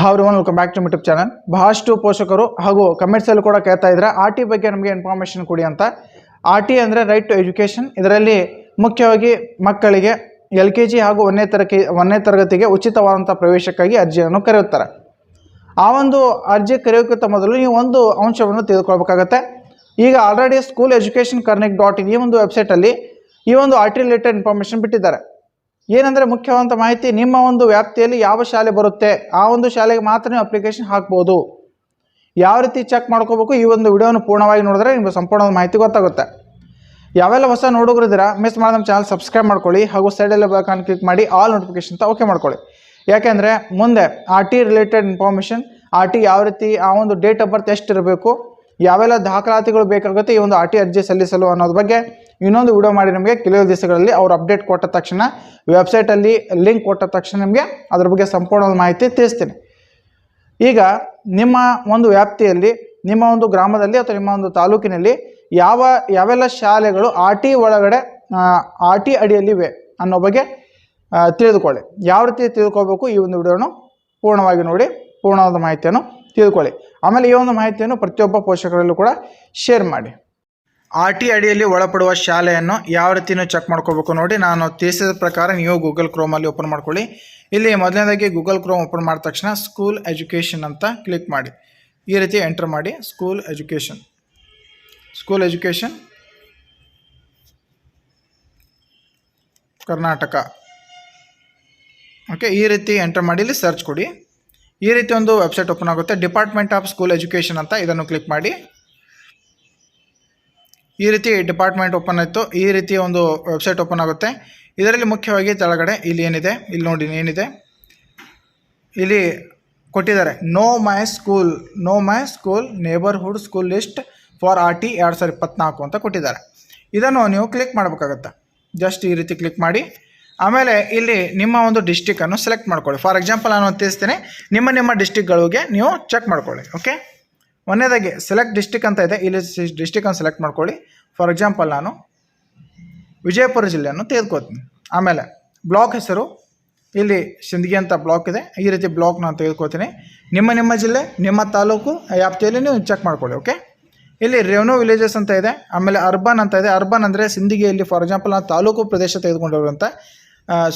ಹೌದು one welcome back to YouTube channel ಬಹಳಷ್ಟು ಪೋಷಕರು ಹಾಗೂ ಕಮೆಂಟ್ಸಲ್ಲಿ ಕೂಡ ಕೇಳ್ತಾ ಇದ್ದಾರೆ ಆರ್ ಟಿ ಬಗ್ಗೆ ನಮಗೆ ಇನ್ಫಾರ್ಮೇಷನ್ ಕೊಡಿ ಅಂತ. ಆರ್ ಟಿ ಅಂದರೆ ರೈಟ್ ಟು ಎಜುಕೇಷನ್ ಇದರಲ್ಲಿ ಮುಖ್ಯವಾಗಿ ಮಕ್ಕಳಿಗೆ ಎಲ್ ಕೆ ಜಿ ಹಾಗೂ ಒಂದನೇ ತರಗತಿ ಒಂದನೇ ತರಗತಿಗೆ ಉಚಿತವಾದಂಥ ಪ್ರವೇಶಕ್ಕಾಗಿ ಅರ್ಜಿಯನ್ನು ಕರೆಯುತ್ತಾರೆ. ಆ ಒಂದು ಅರ್ಜಿ ಕರೆಯೋಕ್ಕಿಂತ ಮೊದಲು ನೀವು ಒಂದು ಅಂಶವನ್ನು ತಿಳ್ಕೊಳ್ಬೇಕಾಗತ್ತೆ ಈಗ ಆಲ್ರೆಡಿ ಸ್ಕೂಲ್ ಎಜುಕೇಷನ್ ಕರ್ನೆಕ್ಟ್ ಡಾಟ್ ಇನ್ ಈ ಒಂದು ವೆಬ್ಸೈಟಲ್ಲಿ ಈ ಒಂದು ಆರ್ ಟಿ ರಿಲೇಟೆಡ್ ಇನ್ಫಾರ್ಮೇಷನ್ ಬಿಟ್ಟಿದ್ದಾರೆ. ಏನಂದರೆ ಮುಖ್ಯವಾದಂಥ ಮಾಹಿತಿ, ನಿಮ್ಮ ಒಂದು ವ್ಯಾಪ್ತಿಯಲ್ಲಿ ಯಾವ ಶಾಲೆ ಬರುತ್ತೆ, ಆ ಒಂದು ಶಾಲೆಗೆ ಮಾತ್ರ ನೀವು ಅಪ್ಲಿಕೇಶನ್ ಹಾಕ್ಬೋದು. ಯಾವ ರೀತಿ ಚೆಕ್ ಮಾಡ್ಕೋಬೇಕು, ಈ ಒಂದು ವಿಡಿಯೋನ ಪೂರ್ಣವಾಗಿ ನೋಡಿದ್ರೆ ನಿಮಗೆ ಸಂಪೂರ್ಣ ಮಾಹಿತಿ ಗೊತ್ತಾಗುತ್ತೆ. ಯಾವೆಲ್ಲ ಹೊಸ ನೋಡುಗರಿದ್ದೀರಾ ಮಿಸ್ ಮಾಡಿದ ನಮ್ಮ ಚಾನಲ್ ಸಬ್ಸ್ಕ್ರೈಬ್ ಮಾಡ್ಕೊಳ್ಳಿ, ಹಾಗೂ ಸೈಡಲ್ಲಿ ಬೇಕನ್ನು ಕ್ಲಿಕ್ ಮಾಡಿ ಆಲ್ ನೋಟಿಫಿಕೇಶನ್ ಅಂತ ಓಕೆ ಮಾಡ್ಕೊಳ್ಳಿ. ಯಾಕೆಂದರೆ ಮುಂದೆ R T related information R T ಯಾವ ರೀತಿ, ಆ ಒಂದು ಡೇಟ್ ಆಫ್ ಬರ್ತ್ ಎಷ್ಟು ಇರಬೇಕು ಯಾವೆಲ್ಲ ದಾಖಲಾತಿಗಳು ಬೇಕಾಗುತ್ತೆ, ಈ ಒಂದು ಆರ್ ಟಿ ಅರ್ಜಿ ಸಲ್ಲಿಸಲು ಅನ್ನೋದ್ರ ಬಗ್ಗೆ ಇನ್ನೊಂದು ವಿಡಿಯೋ ಮಾಡಿ ನಿಮಗೆ. ಕೆಲವು ದಿವಸಗಳಲ್ಲಿ ಅವ್ರು ಅಪ್ಡೇಟ್ ಕೊಟ್ಟ ತಕ್ಷಣ ವೆಬ್ಸೈಟಲ್ಲಿ ಲಿಂಕ್ ಕೊಟ್ಟ ತಕ್ಷಣ ನಿಮಗೆ ಅದ್ರ ಬಗ್ಗೆ ಸಂಪೂರ್ಣ ಮಾಹಿತಿ ತಿಳಿಸ್ತೀನಿ. ಈಗ ನಿಮ್ಮ ಒಂದು ವ್ಯಾಪ್ತಿಯಲ್ಲಿ, ನಿಮ್ಮ ಒಂದು ಗ್ರಾಮದಲ್ಲಿ ಅಥವಾ ನಿಮ್ಮ ಒಂದು ತಾಲೂಕಿನಲ್ಲಿ ಯಾವ, ಯಾವೆಲ್ಲ ಶಾಲೆಗಳು ಆರ್ ಟಿ ಒಳಗಡೆ ಆರ್ ಟಿ ಅಡಿಯಲ್ಲಿವೆ ಅನ್ನೋ ಬಗ್ಗೆ ತಿಳಿದುಕೊಳ್ಳಿ. ಯಾವ ರೀತಿ ತಿಳ್ಕೊಬೇಕು ಈ ಒಂದು ವಿಡಿಯೋನು ಪೂರ್ಣವಾಗಿ ನೋಡಿ, ಪೂರ್ಣವಾದ ಮಾಹಿತಿಯನ್ನು ತಿಳ್ಕೊಳ್ಳಿ ಆಮೇಲೆ ಈ ಒಂದು ಮಾಹಿತಿಯನ್ನು ಪ್ರತಿಯೊಬ್ಬ ಪೋಷಕರಲ್ಲೂ ಕೂಡ ಶೇರ್ ಮಾಡಿ. ಆರ್ ಟಿ ಅಡಿಯಲ್ಲಿ ಒಳಪಡುವ ಶಾಲೆಯನ್ನು ಯಾವ ರೀತಿಯೂ ಚೆಕ್ ಮಾಡ್ಕೋಬೇಕು ನೋಡಿ. ನಾನು ತಿಳಿಸಿದ ಪ್ರಕಾರ ನೀವು ಗೂಗಲ್ ಕ್ರೋಮಲ್ಲಿ ಓಪನ್ ಮಾಡ್ಕೊಳ್ಳಿ. ಇಲ್ಲಿ ಮೊದಲನೇದಾಗಿ ಗೂಗಲ್ ಕ್ರೋಮ್ ಓಪನ್ ಮಾಡಿದ ತಕ್ಷಣ ಸ್ಕೂಲ್ ಎಜುಕೇಷನ್ ಅಂತ ಕ್ಲಿಕ್ ಮಾಡಿ. ಈ ರೀತಿ ಎಂಟರ್ ಮಾಡಿ. School education. School education. Karnataka. Okay, ಈ ರೀತಿ ಎಂಟರ್ ಮಾಡಿ. ಇಲ್ಲಿ ಸರ್ಚ್ ಕೊಡಿ. ಈ ರೀತಿ ಒಂದು ವೆಬ್ಸೈಟ್ ಓಪನ್ ಆಗುತ್ತೆ. ಡಿಪಾರ್ಟ್ಮೆಂಟ್ ಆಫ್ ಸ್ಕೂಲ್ ಎಜುಕೇಷನ್ ಅಂತ ಇದನ್ನು ಕ್ಲಿಕ್ ಮಾಡಿ. ಈ ರೀತಿ ಡಿಪಾರ್ಟ್ಮೆಂಟ್ ಓಪನ್ ಆಯಿತು. ಈ ರೀತಿ ಒಂದು ವೆಬ್ಸೈಟ್ ಓಪನ್ ಆಗುತ್ತೆ. ಇದರಲ್ಲಿ ಮುಖ್ಯವಾಗಿ ತೆಳಗಡೆ ಇಲ್ಲಿ ಏನಿದೆ, ಇಲ್ಲಿ ನೋಡಿ ಏನಿದೆ. ಇಲ್ಲಿ ಕೊಟ್ಟಿದ್ದಾರೆ know my school know my school neighbourhood school list for R T ಎರಡು ಸಾವಿರದ ಇಪ್ಪತ್ತ್ನಾಲ್ಕು ಅಂತ ಕೊಟ್ಟಿದ್ದಾರೆ. ಇದನ್ನು ನೀವು ಕ್ಲಿಕ್ ಮಾಡಬೇಕಾಗತ್ತೆ. ಜಸ್ಟ್ ಈ ರೀತಿ ಕ್ಲಿಕ್ ಮಾಡಿ. ಆಮೇಲೆ ಇಲ್ಲಿ ನಿಮ್ಮ ಒಂದು ಡಿಸ್ಟಿಕನ್ನು ಸೆಲೆಕ್ಟ್ ಮಾಡ್ಕೊಳ್ಳಿ. ಫಾರ್ ಎಕ್ಸಾಂಪಲ್ ನಾನು ತಿಳಿಸ್ತೀನಿ, ನಿಮ್ಮ ನಿಮ್ಮ ಡಿಸ್ಟಿಕ್ಗಳಿಗೆ ನೀವು ಚೆಕ್ ಮಾಡ್ಕೊಳ್ಳಿ ಓಕೆ ಒಂದನೇದಾಗಿ ಸೆಲೆಕ್ಟ್ ಡಿಸ್ಟಿಕ್ ಅಂತ ಇದೆ. ಇಲ್ಲಿ ಡಿಸ್ಟಿಕನ್ನು ಸೆಲೆಕ್ಟ್ ಮಾಡ್ಕೊಳ್ಳಿ. ಫಾರ್ ಎಕ್ಸಾಂಪಲ್ ನಾನು ವಿಜಯಪುರ ಜಿಲ್ಲೆಯನ್ನು ತೆಗೆದುಕೋತೀನಿ ಆಮೇಲೆ ಬ್ಲಾಕ್ ಹೆಸರು. ಇಲ್ಲಿ ಸಿಂದಗಿ ಅಂತ ಬ್ಲಾಕ್ ಇದೆ. ಈ ರೀತಿ ಬ್ಲಾಕ್ ನಾನು ತೆಗೆದುಕೋತೀನಿ ನಿಮ್ಮ ನಿಮ್ಮ ಜಿಲ್ಲೆ, ನಿಮ್ಮ ತಾಲೂಕು ವ್ಯಾಪ್ತಿಯಲ್ಲಿ ನೀವು ಚೆಕ್ ಮಾಡ್ಕೊಳ್ಳಿ ಓಕೆ ಇಲ್ಲಿ ರೆವೆನ್ಯೂ ವಿಲೇಜಸ್ ಅಂತ ಇದೆ. ಆಮೇಲೆ ಅರ್ಬನ್ ಅಂತ ಇದೆ. ಅರ್ಬನ್ ಅಂದರೆ ಸಿಂದಗಿಯಲ್ಲಿ ಫಾರ್ ಎಕ್ಸಾಂಪಲ್ ನಾನು ತಾಲೂಕು ಪ್ರದೇಶ ತೆಗೆದುಕೊಂಡಿರುವಂಥ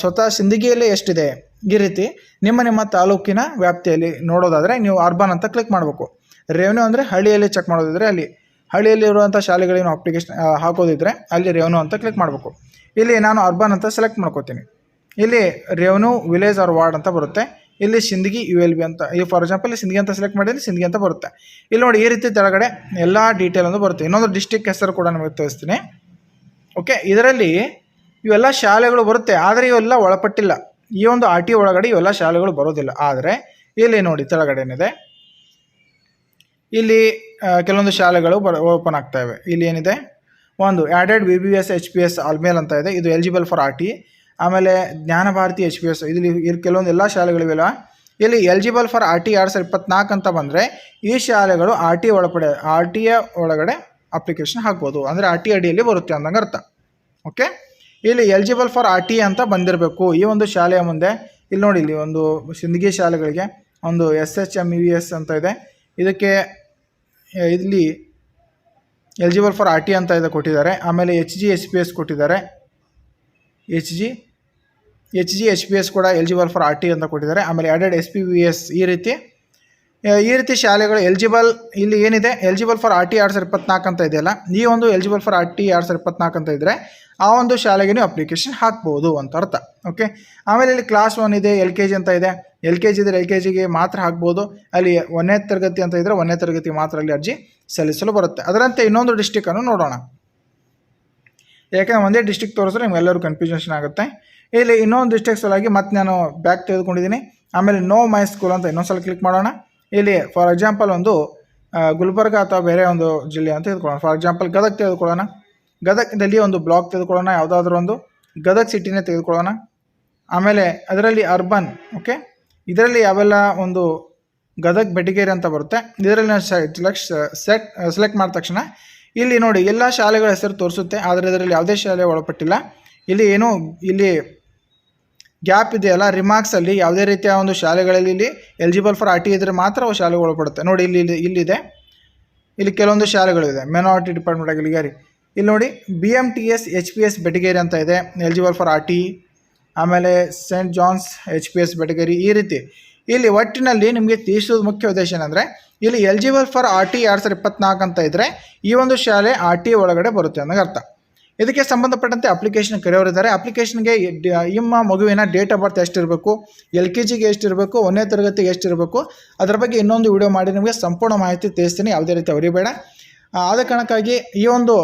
ಸ್ವತಃ ಸಿಂದಗಿಯಲ್ಲೇ ಎಷ್ಟಿದೆ? ಈ ರೀತಿ ನಿಮ್ಮ ನಿಮ್ಮ ತಾಲೂಕಿನ ವ್ಯಾಪ್ತಿಯಲ್ಲಿ ನೋಡೋದಾದರೆ ನೀವು ಅರ್ಬನ್ ಅಂತ ಕ್ಲಿಕ್ ಮಾಡಬೇಕು. ರೆವೆನ್ಯೂ ಅಂದರೆ ಹಳ್ಳಿಯಲ್ಲಿ ಚೆಕ್ ಮಾಡೋದಿದ್ರೆ ಅಲ್ಲಿ. ಹಳ್ಳಿಯಲ್ಲಿ ಇರುವಂಥ ಶಾಲೆಗಳೇನು ಅಪ್ಲಿಕೇಶನ್ ಹಾಕೋದಿದ್ರೆ ಅಲ್ಲಿ ರೆವೆನ್ಯೂ ಅಂತ ಕ್ಲಿಕ್ ಮಾಡಬೇಕು. ಇಲ್ಲಿ ನಾನು ಅರ್ಬನ್ ಅಂತ ಸೆಲೆಕ್ಟ್ ಮಾಡ್ಕೋತೀನಿ. ಇಲ್ಲಿ ರೆವೆನ್ಯೂ ವಿಲೇಜ್ ಆರ್ ವಾರ್ಡ್ ಅಂತ ಬರುತ್ತೆ. ಇಲ್ಲಿ ಸಿಂದಗಿ ಯು ಎಲ್ ಬಿ ಅಂತ ಈ ಫಾರ್ ಎಕ್ಸಾಂಪಲ್ ಸಿಂದಗಿ ಅಂತ ಸೆಲೆಕ್ಟ್ ಮಾಡಿದರೆ ಸಿಂದಗಿ ಅಂತ ಬರುತ್ತೆ. ಇಲ್ಲಿ ನೋಡಿ ಈ ರೀತಿ ತೆಳಗಡೆ ಎಲ್ಲ ಡೀಟೇಲ್ ಒಂದು ಬರುತ್ತೆ. ಇನ್ನೊಂದು ಡಿಸ್ಟಿಕ್ ಹೆಸರು ಕೂಡ ನಿಮಗೆ ತೋರಿಸ್ತೀನಿ. ಓಕೆ ಇದರಲ್ಲಿ ಇವೆಲ್ಲ ಶಾಲೆಗಳು ಬರುತ್ತೆ, ಆದರೆ ಇವೆಲ್ಲ ಒಳಪಟ್ಟಿಲ್ಲ. ಈ ಒಂದು ಆರ್ ಟಿ ಒಳಗಡೆ ಇವೆಲ್ಲ ಶಾಲೆಗಳು ಬರೋದಿಲ್ಲ. ಆದರೆ ಇಲ್ಲಿ ನೋಡಿ ಕೆಳಗಡೆ ಏನಿದೆ ಇಲ್ಲಿ ಕೆಲವೊಂದು ಶಾಲೆಗಳು ಬ, ಓಪನ್ ಆಗ್ತಾಯಿವೆ ಇಲ್ಲಿ ಏನಿದೆ? ಒಂದು aided V B S H P S Almel ಅಂತ ಇದೆ. ಇದು ಎಲಿಜಿಬಲ್ ಫಾರ್ ಆರ್ ಟಿ ಆಮೇಲೆ ಜ್ಞಾನ ಭಾರತಿ ಎಚ್ ಪಿ ಎಸ್ ಇಲ್ಲಿ ಕೆಲವೊಂದು ಎಲ್ಲ ಶಾಲೆಗಳಿವೆಲ್ಲ. ಇಲ್ಲಿ ಎಲಿಜಿಬಲ್ ಫಾರ್ ಆರ್ ಟಿ ಎರಡು ಸಾವಿರದ ಇಪ್ಪತ್ನಾಲ್ಕು ಅಂತ ಬಂದರೆ ಈ ಶಾಲೆಗಳು ಆರ್ ಟಿ ಒಳಪಡೆ ಆರ್ ಟಿಯ ಒಳಗಡೆ ಅಪ್ಲಿಕೇಶನ್ ಹಾಕ್ಬೋದು. ಅಂದರೆ ಆರ್ ಟಿ ಅಡಿಯಲ್ಲಿ ಬರುತ್ತೆ ಅಂದಂಗೆ ಅರ್ಥ ಓಕೆ ಇಲ್ಲಿ ಎಲಿಜಿಬಲ್ ಫಾರ್ ಆರ್ ಟಿ ಅಂತ ಬಂದಿರಬೇಕು. ಈ ಒಂದು ಶಾಲೆಯ ಮುಂದೆ, ಇಲ್ಲಿ ನೋಡಿ, ಇಲ್ಲಿ ಒಂದು ಸಿಂದಗಿ ಶಾಲೆಗಳಿಗೆ ಒಂದು S H M V S ಅಂತ ಇದೆ. ಇದಕ್ಕೆ ಇಲ್ಲಿ ಎಲಿಜಿಬಲ್ ಫಾರ್ ಆರ್ ಟಿ ಅಂತ ಇದೆ ಕೊಟ್ಟಿದ್ದಾರೆ. ಆಮೇಲೆ H G H P S ಕೊಟ್ಟಿದ್ದಾರೆ. H G H G H P S ಕೂಡ ಎಲಿಜಿಬಲ್ ಫಾರ್ ಆರ್ ಟಿ ಅಂತ ಕೊಟ್ಟಿದ್ದಾರೆ. ಆಮೇಲೆ aided S P V S ಈ ರೀತಿ ಈ ರೀತಿ ಶಾಲೆಗಳು ಎಲಿಜಿಬಲ್ ಇಲ್ಲಿ ಏನಿದೆ? ಎಲಿಜಿಬಲ್ ಫಾರ್ ಆರ್ ಟಿ ಎರಡು ಸಾವಿರದ ಇಪ್ಪತ್ನಾಲ್ಕು ಅಂತ ಇದೆಯಲ್ಲ, ಈ ಒಂದು ಎಲಿಜಿಬಲ್ ಫಾರ್ ಆರ್ ಟಿ ಎರಡು ಸಾವಿರದ ಇಪ್ಪತ್ನಾಲ್ಕು ಅಂತ ಇದ್ದರೆ ಆ ಒಂದು ಶಾಲೆಗೆ ನೀವು ಅಪ್ಲಿಕೇಶನ್ ಹಾಕ್ಬೋದು ಅಂತ ಅರ್ಥ ಓಕೆ ಆಮೇಲೆ ಇಲ್ಲಿ ಕ್ಲಾಸ್ ಒನ್ ಇದೆ ಎಲ್ ಕೆ ಜಿ ಅಂತ ಇದೆ. ಎಲ್ ಕೆ ಜಿ ಇದ್ರೆ ಎಲ್ ಕೆ ಜಿಗೆ ಮಾತ್ರ ಹಾಕ್ಬೋದು. ಅಲ್ಲಿ ಒಂದನೇ ತರಗತಿ ಅಂತ ಇದ್ದರೆ ಒಂದನೇ ತರಗತಿ ಮಾತ್ರ ಅಲ್ಲಿ ಅರ್ಜಿ ಸಲ್ಲಿಸಲು ಬರುತ್ತೆ. ಅದರಂತೆ ಇನ್ನೊಂದು ಡಿಸ್ಟಿಕನ್ನು ನೋಡೋಣ. ಯಾಕೆಂದರೆ ಒಂದೇ ಡಿಸ್ಟಿಕ್ ತೋರಿಸಿದ್ರೆ ನಿಮ್ಗೆಲ್ಲರೂ ಕನ್ಫ್ಯೂಷನ್ ಆಗುತ್ತೆ. ಇಲ್ಲಿ ಇನ್ನೊಂದು ಡಿಸ್ಟಿಕ್ ಸಲುವಾಗಿ ಮತ್ತೆ ನಾನು ಬ್ಯಾಕ್ ತೆಗೆದುಕೊಂಡಿದ್ದೀನಿ. ಆಮೇಲೆ ನೋ ಮೈ ಸ್ಕೂಲ್ ಅಂತ ಇನ್ನೊಂದು ಸಲ ಕ್ಲಿಕ್ ಮಾಡೋಣ. ಇಲ್ಲಿ ಫಾರ್ ಎಕ್ಸಾಂಪಲ್ ಒಂದು ಗುಲ್ಬರ್ಗ ಅಥವಾ ಬೇರೆ ಒಂದು ಜಿಲ್ಲೆ ಅಂತ ತಿಳ್ಕೊಳ್ಳೋಣ ಫಾರ್ ಎಕ್ಸಾಂಪಲ್ ಗದಗ್ ತೆಗೆದುಕೊಳ್ಳೋಣ. ಗದಗದಲ್ಲಿ ಒಂದು ಬ್ಲಾಕ್ ತೆಗೆದುಕೊಳ್ಳೋಣ, ಯಾವುದಾದ್ರೂ ಒಂದು. ಗದಗ್ ಸಿಟಿನೇ ತೆಗೆದುಕೊಳ್ಳೋಣ. ಆಮೇಲೆ ಅದರಲ್ಲಿ ಅರ್ಬನ್ ಓಕೆ ಇದರಲ್ಲಿ ಯಾವೆಲ್ಲ ಒಂದು ಗದಗ್ ಬೆಟಗೇರಿ ಅಂತ ಬರುತ್ತೆ, ಇದರಲ್ಲಿ ನಾವು ಸೆಲೆಕ್ಟ್ ಸೆಟ್ ಸೆಲೆಕ್ಟ್ ಮಾಡಿದ ತಕ್ಷಣ ಇಲ್ಲಿ ನೋಡಿ, ಎಲ್ಲ ಶಾಲೆಗಳ ಹೆಸರು ತೋರಿಸುತ್ತೆ, ಆದರೆ ಇದರಲ್ಲಿ ಯಾವುದೇ ಶಾಲೆ ಒಳಪಟ್ಟಿಲ್ಲ. ಇಲ್ಲಿ ಏನು, ಇಲ್ಲಿ ಗ್ಯಾಪ್ ಇದೆಯಲ್ಲ? ರಿಮಾರ್ಕ್ಸಲ್ಲಿ ಯಾವುದೇ ರೀತಿಯ ಒಂದು ಶಾಲೆಗಳಲ್ಲಿ ಇಲ್ಲಿ ಎಲಿಜಿಬಲ್ ಫಾರ್ ಆರ್ ಟಿ ಇದ್ದರೆ ಮಾತ್ರ ಅವು ಶಾಲೆಗಳು ಒಳಪಡುತ್ತೆ ನೋಡಿ ಇಲ್ಲಿ ಇಲ್ಲಿ ಇಲ್ಲಿದೆ. ಇಲ್ಲಿ ಕೆಲವೊಂದು ಶಾಲೆಗಳಿದೆ. ಮೆನಾರಿಟಿ ಡಿಪಾರ್ಟ್ಮೆಂಟ್ ಇಲ್ಲಿಗಾರಿ ಇಲ್ಲಿ ನೋಡಿ B M T S H P S Betageri ಅಂತ ಇದೆ. ಎಲಿಜಿಬಲ್ ಫಾರ್ ಆರ್ ಟಿ ಆಮೇಲೆ saint John's H P S Betageri ಈ ರೀತಿ. ಇಲ್ಲಿ ಒಟ್ಟಿನಲ್ಲಿ ನಿಮಗೆ ತಿಳಿಸೋದು ಮುಖ್ಯ ಉದ್ದೇಶ ಏನಂದರೆ, ಇಲ್ಲಿ ಎಲಿಜಿಬಲ್ ಫಾರ್ ಆರ್ ಟಿ ಎರಡು ಸಾವಿರದ ಇಪ್ಪತ್ನಾಲ್ಕು ಅಂತ ಇದ್ದರೆ ಈ ಒಂದು ಶಾಲೆ ಆರ್ ಟಿ ಒಳಗಡೆ ಬರುತ್ತೆ ಅನ್ನೋದು ಅರ್ಥ. ಇದಕ್ಕೆ ಸಂಬಂಧಪಟ್ಟಂತೆ ಅಪ್ಲಿಕೇಶನ್ ಕರೆಯೋರಿದ್ದಾರೆ. ಅಪ್ಲಿಕೇಶನ್ಗೆ ನಿಮ್ಮ ಮಗುವಿನ ಡೇಟ್ ಆಫ್ ಬರ್ತ್ ಎಷ್ಟಿರಬೇಕು ಎಲ್ ಕೆ ಜಿಗೆ ಎಷ್ಟಿರಬೇಕು, ಒಂದನೇ ತರಗತಿಗೆ ಎಷ್ಟಿರಬೇಕು, ಅದರ ಬಗ್ಗೆ ಇನ್ನೊಂದು ವಿಡಿಯೋ ಮಾಡಿ ನಿಮಗೆ ಸಂಪೂರ್ಣ ಮಾಹಿತಿ ತಿಳಿಸ್ತೀನಿ. ಯಾವುದೇ ರೀತಿ ಅವರಿಬೇಡ ಆದ ಕಾರಣಕ್ಕಾಗಿ ಈ ಒಂದು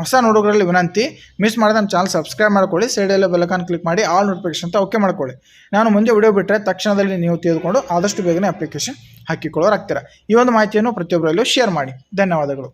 ಹೊಸ ನೋಡುಗರಲ್ಲಿ ವಿನಂತಿ ಮಿಸ್ ಮಾಡಿದ ನಮ್ಮ ಚಾನಲ್ ಸಬ್ಸ್ಕ್ರೈಬ್ ಮಾಡ್ಕೊಳ್ಳಿ ಸೈಡಲ್ಲೇ ಬೆಲಕಾನ್ ಕ್ಲಿಕ್ ಮಾಡಿ ಆಲ್ ನೋಟಿಫಿಕೇಶನ್ ಅಂತ ಓಕೆ ಮಾಡ್ಕೊಳ್ಳಿ. ನಾನು ಮುಂದೆ ವಿಡಿಯೋ ಬಿಟ್ಟರೆ ತಕ್ಷಣದಲ್ಲಿ ನೀವು ತೆಗೆದುಕೊಂಡು ಆದಷ್ಟು ಬೇಗನೆ ಅಪ್ಲಿಕೇಶನ್ ಹಾಕಿಕೊಳ್ಳೋರಾಗ್ತೀರಾ. ಈ ಒಂದು ಮಾಹಿತಿಯನ್ನು ಪ್ರತಿಯೊಬ್ಬರಲ್ಲೂ ಶೇರ್ ಮಾಡಿ. ಧನ್ಯವಾದಗಳು.